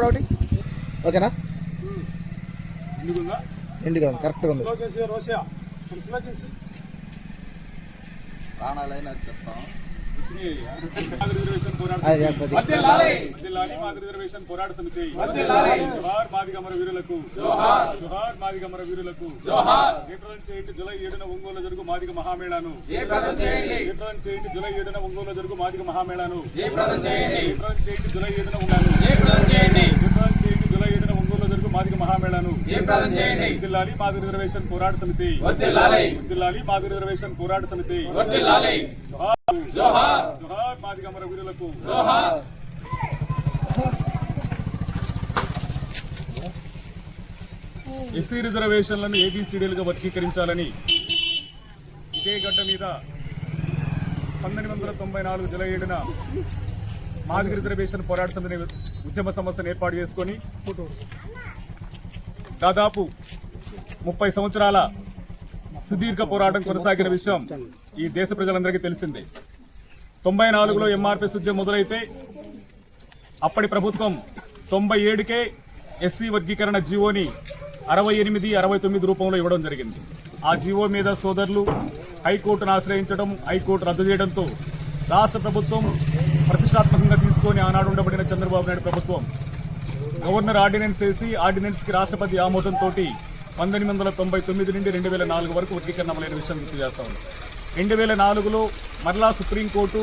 ఒకటి ఓకేనా? ఎండుగా ఉంది? కరెక్ట్గా ఉంది. వచ్చినాయి. మాదిరి రిజర్వేషన్ పోరాట సమితి. జోహార్ మాదిగమర వీరులకు. జోహార్. మాదిగమర వీరులకు. జయప్రదం చేయండి జూలై ఏడున ఒంగోలు జరుగు మాదిగ మహామేళాను. జయప్రదం చేయండి జూలై ఏడున ఒంగోలు జరుగు మాదిగ మహామేళాను. జయప్రదం చేయండి జూలై ఏడున ఒంగోలు జయప్రదం చేయండి జూలై ఏడున ఒంగోలు జరుగు మాదిగ మహామేళాను వర్ధిల్లాలి మాదిరి రిజర్వేషన్ పోరాట సమితి. వర్ధిల్లాలి మాదిరి రిజర్వేషన్ పోరాట సమితి. జోహార్. జోహార్. జోహార్ మాదిగమర వీరులకు. ఎస్సీ రిజర్వేషన్లను ఏబిసిడీలుగా వర్గీకరించాలని ఇదే గడ్డ మీద పంతొమ్మిది వందల తొంభై నాలుగు జూలై ఏడున మాదిగ రిజర్వేషన్ పోరాట సమితి ఉద్యమ సంస్థను ఏర్పాటు చేసుకొని దాదాపు ముప్పై సంవత్సరాల సుదీర్ఘ పోరాటం కొనసాగిన విషయం ఈ దేశ ప్రజలందరికీ తెలిసిందే. తొంభై నాలుగులో ఎంఆర్పీ ఉద్యమం మొదలైతే అప్పటి ప్రభుత్వం తొంభై ఏడుకే ఎస్సీ వర్గీకరణ జీవోని అరవై ఎనిమిది అరవై తొమ్మిది రూపంలో ఇవ్వడం జరిగింది. ఆ జీవో మీద సోదరులు హైకోర్టును ఆశ్రయించడం హైకోర్టు రద్దు చేయడంతో రాష్ట్ర ప్రభుత్వం ప్రతిష్టాత్మకంగా తీసుకొని ఆనాడు ఉండబడిన చంద్రబాబు నాయుడు ప్రభుత్వం గవర్నర్ ఆర్డినెన్స్ వేసి ఆర్డినెన్స్కి రాష్ట్రపతి తోటి పంతొమ్మిది వందల తొంభై తొమ్మిది నుండి రెండు వేల నాలుగు వరకు వర్గీకరణ అమలైన విషయం గుర్తు చేస్తా ఉంది. రెండు వేల నాలుగులో మరలా సుప్రీంకోర్టు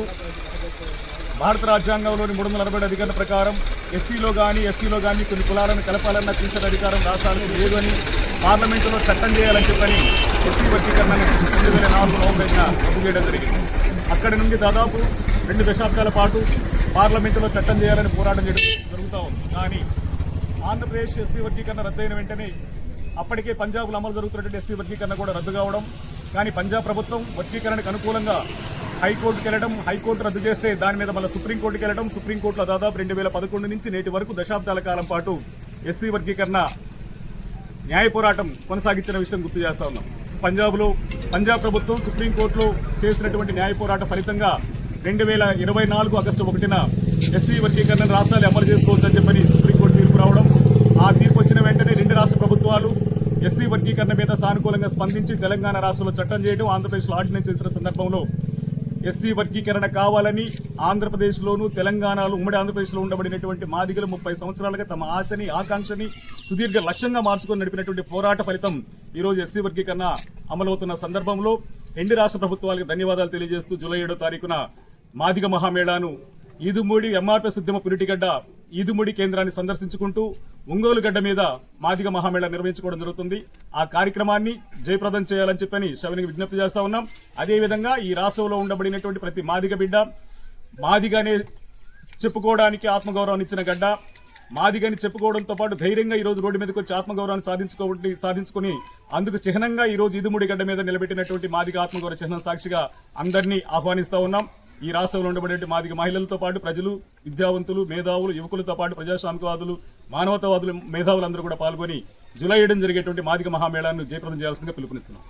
భారత రాజ్యాంగంలోని మూడు వందల అరవై అధికారుల ప్రకారం ఎస్సీలో కానీ ఎస్టీలో కానీ కొన్ని కులాలను కలపాలన్న తీసిన అధికారం రాష్ట్రాలకు లేదు అని పార్లమెంటులో చట్టం చేయాలని చెప్పని ఎస్సీ వర్గీకరణను రెండు వేల నాలుగు నవంబర్న రద్దు చేయడం జరిగింది. అక్కడి నుండి దాదాపు రెండు దశాబ్దాల పాటు పార్లమెంటులో చట్టం చేయాలని పోరాటం చేయడం జరుగుతూ ఉంది. కానీ ఆంధ్రప్రదేశ్ ఎస్సీ వర్గీకరణ రద్దయిన వెంటనే అప్పటికే పంజాబ్లో అమలు జరుగుతున్నటువంటి ఎస్సీ వర్గీకరణ కూడా రద్దు కావడం కానీ పంజాబ్ ప్రభుత్వం వర్గీకరణకు అనుకూలంగా హైకోర్టుకు వెళ్ళడం హైకోర్టు రద్దు చేస్తే దాని మీద మళ్ళీ సుప్రీంకోర్టుకు వెళ్ళడం సుప్రీంకోర్టులో దాదాపు రెండు వేల పదకొండు నుంచి నేటి వరకు దశాబ్దాల కాలం పాటు ఎస్సీ వర్గీకరణ న్యాయ పోరాటం కొనసాగించిన విషయం గుర్తు చేస్తా ఉన్నాం. పంజాబ్లో పంజాబ్ ప్రభుత్వం సుప్రీంకోర్టులో చేసినటువంటి న్యాయ పోరాట ఫలితంగా రెండు వేల ఇరవై నాలుగు ఆగస్టు ఒకటిన ఎస్సీ వర్గీకరణ రాష్ట్రాలు అమలు చేసుకోవచ్చని చెప్పని సుప్రీం తీర్పు రావడం ఆ తీర్పు వచ్చిన వెంటనే రెండు రాష్ట్ర ప్రభుత్వాలు ఎస్సీ వర్గీకరణ మీద సానుకూలంగా స్పందించి తెలంగాణ రాష్ట్రంలో చట్టం చేయడం ఆంధ్రప్రదేశ్లో ఆర్డినెన్స్ చేసిన సందర్భంలో ఎస్సీ వర్గీకరణ కావాలని ఆంధ్రప్రదేశ్లోను తెలంగాణలో ఉమ్మడి ఆంధ్రప్రదేశ్లో ఉండబడినటువంటి మాదిగలు ముప్పై సంవత్సరాలుగా తమ ఆశని ఆకాంక్షని సుదీర్ఘ లక్ష్యంగా మార్చుకొని నడిపినటువంటి పోరాట ఫలితం ఈరోజు ఎస్సీ వర్గీకరణ అమలవుతున్న సందర్భంలో ఎన్ని రాష్ట్ర ప్రభుత్వాలకు ధన్యవాదాలు తెలియజేస్తూ జూలై ఏడో తారీఖున మాదిగ మహామేళాను ఈదుమూడి ఎంఆర్ఎస్ ఉద్యమ పురిటిగడ్డ ఈదుముడి కేంద్రాన్ని సందర్శించుకుంటూ ఒంగోలు గడ్డ మీద మాదిగ మహామేళ నిర్వహించుకోవడం జరుగుతుంది. ఆ కార్యక్రమాన్ని జయప్రదం చేయాలని చెప్పని శవనికి విజ్ఞప్తి చేస్తా ఉన్నాం. అదేవిధంగా ఈ రాష్ట్రంలో ఉండబడినటువంటి ప్రతి మాదిగ బిడ్డ మాదిగనే చెప్పుకోవడానికి ఆత్మగౌరవాన్ని ఇచ్చిన గడ్డ మాదిగని చెప్పుకోవడంతో పాటు ధైర్యంగా ఈ రోజు రోడ్డు మీదకి వచ్చి ఆత్మగౌరవాన్ని సాధించుకోవటి సాధించుకుని అందుకు చిహ్నంగా ఈ రోజు ఇదుముడి గడ్డ మీద నిలబెట్టినటువంటి మాదిగ ఆత్మగౌరవ చిహ్నం సాక్షిగా అందరినీ ఆహ్వానిస్తా ఉన్నాం. ఈ రాష్ట్రంలో ఉండబడే మాదిగ మహిళలతో పాటు ప్రజలు విద్యావంతులు మేధావులు యువకులతో పాటు ప్రజాస్వామికవాదులు మానవతావాదులు మేధావులందరూ కూడా పాల్గొని జూలై ఏడున జరిగేటువంటి మాదిగ మహామేళాన్ని జయప్రదం చేయాల్సిందిగా పిలుపునిస్తున్నాం.